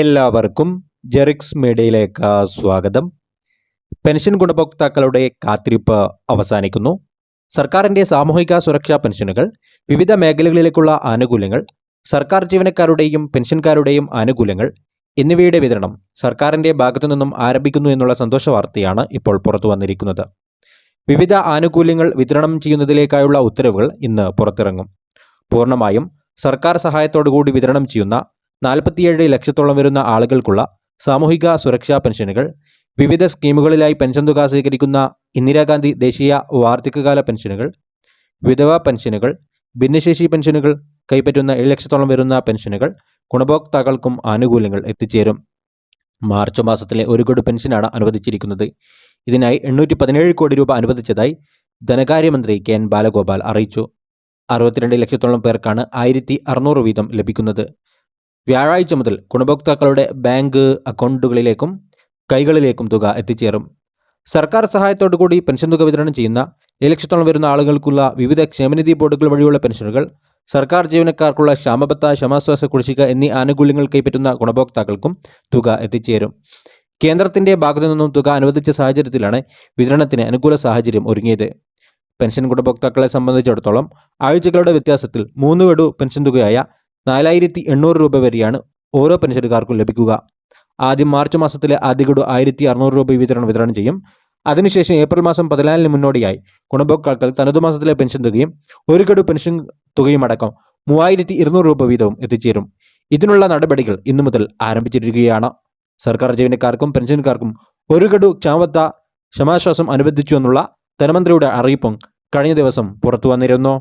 എല്ലാവർക്കും ജെറിക്സ് മീഡിയയിലേക്ക് സ്വാഗതം. പെൻഷൻ ഗുണഭോക്താക്കളുടെ കാത്തിരിപ്പ് അവസാനിക്കുന്നു. സർക്കാരിന്റെ സാമൂഹിക സുരക്ഷാ പെൻഷനുകൾ വിവിധ മേഖലകളിലേക്കുള്ള ആനുകൂല്യങ്ങൾ സർക്കാർ ജീവനക്കാരുടെയും പെൻഷൻകാരുടെയും ആനുകൂല്യങ്ങൾ എന്നിവയുടെ വിതരണം സർക്കാരിന്റെ ഭാഗത്തു നിന്നും ആരംഭിക്കുന്നു എന്നുള്ള സന്തോഷ വാർത്തയാണ് ഇപ്പോൾ പുറത്തു വന്നിരിക്കുന്നത്. വിവിധ ആനുകൂല്യങ്ങൾ വിതരണം ചെയ്യുന്നതിലേക്കായുള്ള ഉത്തരവുകൾ ഇന്ന് പുറത്തിറങ്ങും. പൂർണമായും സർക്കാർ സഹായത്തോടുകൂടി വിതരണം ചെയ്യുന്ന നാൽപ്പത്തിയേഴ് ലക്ഷത്തോളം വരുന്ന ആളുകൾക്കുള്ള സാമൂഹിക സുരക്ഷാ പെൻഷനുകൾ വിവിധ സ്കീമുകളിലായി പെൻഷൻ തുക സ്വീകരിക്കുന്ന ഇന്ദിരാഗാന്ധി ദേശീയ വാർദ്ധക്യകാല പെൻഷനുകൾ വിധവ പെൻഷനുകൾ ഭിന്നശേഷി പെൻഷനുകൾ കൈപ്പറ്റുന്ന ഏഴ് ലക്ഷത്തോളം വരുന്ന പെൻഷനുകൾ ഗുണഭോക്താക്കൾക്കും ആനുകൂല്യങ്ങൾ എത്തിച്ചേരും. മാർച്ച് മാസത്തിലെ ഒരു കോടി പെൻഷനാണ് അനുവദിച്ചിരിക്കുന്നത്. ഇതിനായി എണ്ണൂറ്റി പതിനേഴ് കോടി രൂപ അനുവദിച്ചതായി ധനകാര്യമന്ത്രി കെ എൻ ബാലഗോപാൽ അറിയിച്ചു. അറുപത്തിരണ്ട് ലക്ഷത്തോളം പേർക്കാണ് ആയിരത്തി അറുന്നൂറ് വീതം ലഭിക്കുന്നത്. വ്യാഴാഴ്ച മുതൽ ഗുണഭോക്താക്കളുടെ ബാങ്ക് അക്കൗണ്ടുകളിലേക്കും കൈകളിലേക്കും തുക എത്തിച്ചേരും. സർക്കാർ സഹായത്തോടുകൂടി പെൻഷൻ തുക വിതരണം ചെയ്യുന്ന ഏഴ് ലക്ഷത്തോളം വരുന്ന ആളുകൾക്കുള്ള വിവിധ ക്ഷേമനിധി ബോർഡുകൾ വഴിയുള്ള പെൻഷനുകൾ സർക്കാർ ജീവനക്കാർക്കുള്ള ക്ഷാമബത്ത ക്ഷമാശ്വാസ കുടിശ്ശിക എന്നീ ആനുകൂല്യങ്ങൾ കൈപ്പറ്റുന്ന ഗുണഭോക്താക്കൾക്കും തുക എത്തിച്ചേരും. കേന്ദ്രത്തിന്റെ ഭാഗത്തു നിന്നും തുക അനുവദിച്ച സാഹചര്യത്തിലാണ് വിതരണത്തിന് അനുകൂല സാഹചര്യം ഒരുങ്ങിയത്. പെൻഷൻ ഗുണഭോക്താക്കളെ സംബന്ധിച്ചിടത്തോളം ആഴ്ചകളുടെ വ്യത്യാസത്തിൽ മൂന്ന് ഗഡു പെൻഷൻ തുകയായ നാലായിരത്തി എണ്ണൂറ് രൂപ വരെയാണ് ഓരോ പെൻഷൻകാർക്കും ലഭിക്കുക. ആദ്യം മാർച്ച് മാസത്തിലെ ആദ്യ ഗഡു ആയിരത്തി അറുന്നൂറ് രൂപ വിതരണം വിതരണം ചെയ്യും. അതിനുശേഷം ഏപ്രിൽ മാസം പതിനാലിന് മുന്നോടിയായി ഗുണഭോക്താക്കൾ തനതു മാസത്തിലെ പെൻഷൻ തുകയും ഒരു ഗഡു പെൻഷൻ തുകയും അടക്കം മൂവായിരത്തി ഇരുന്നൂറ് രൂപ വീതവും എത്തിച്ചേരും. ഇതിനുള്ള നടപടികൾ ഇന്നു മുതൽ ആരംഭിച്ചിരിക്കുകയാണ്. സർക്കാർ ജീവനക്കാർക്കും പെൻഷൻകാർക്കും ഒരു ഗഡു ക്ഷാമത്ത ക്ഷമാശ്വാസം അനുവദിച്ചു എന്നുള്ള ധനമന്ത്രിയുടെ അറിയിപ്പും കഴിഞ്ഞ ദിവസം പുറത്തു വന്നിരുന്നു